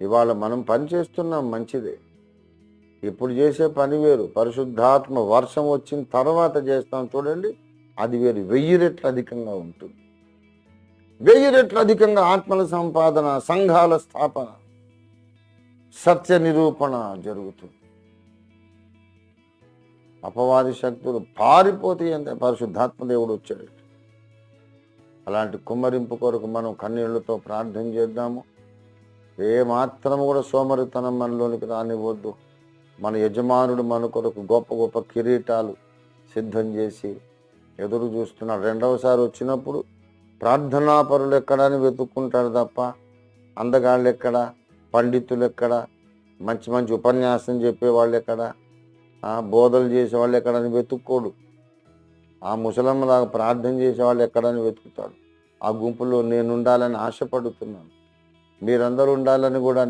ఇవాళ మనం పని చేస్తున్నాం మంచిదే. ఇప్పుడు చేసే పని వేరు. పరిశుద్ధాత్మ వర్షం వచ్చిన తర్వాత చేస్తాం చూడండి. అది వేరు. వెయ్యి రెట్లు అధికంగా ఉంటుంది. వెయ్యి రెట్లు అధికంగా ఆత్మల సంపాదన సంఘాల స్థాపన సత్య నిరూపణ జరుగుతుంది. అపవాది శక్తులు పారిపోతే అంతే పరిశుద్ధాత్మ దేవుడు వచ్చాడు. అలాంటి కుమ్మరింపు కొరకు మనం కన్నీళ్ళతో ప్రార్థన చేద్దాము. ఏ కూడా సోమరితనం మనలోనికి రానివ్వద్దు. మన యజమానుడు మన కొరకు గొప్ప గొప్ప కిరీటాలు సిద్ధం చేసి ఎదురు చూస్తున్నాడు. రెండవసారి వచ్చినప్పుడు ప్రార్థనాపరులు ఎక్కడని వెతుక్కుంటాడు తప్ప అందగాళ్ళు ఎక్కడ పండితులు ఎక్కడ మంచి మంచి ఉపన్యాసం చెప్పేవాళ్ళు ఎక్కడ బోధలు చేసేవాళ్ళు ఎక్కడని వెతుక్కోడు. ఆ ముసలమ్మలాగా ప్రార్థన చేసేవాళ్ళు ఎక్కడని వెతుకుతాడు. ఆ గుంపులో నేను ఉండాలని ఆశపడుతున్నాను. మీరందరూ ఉండాలని కూడా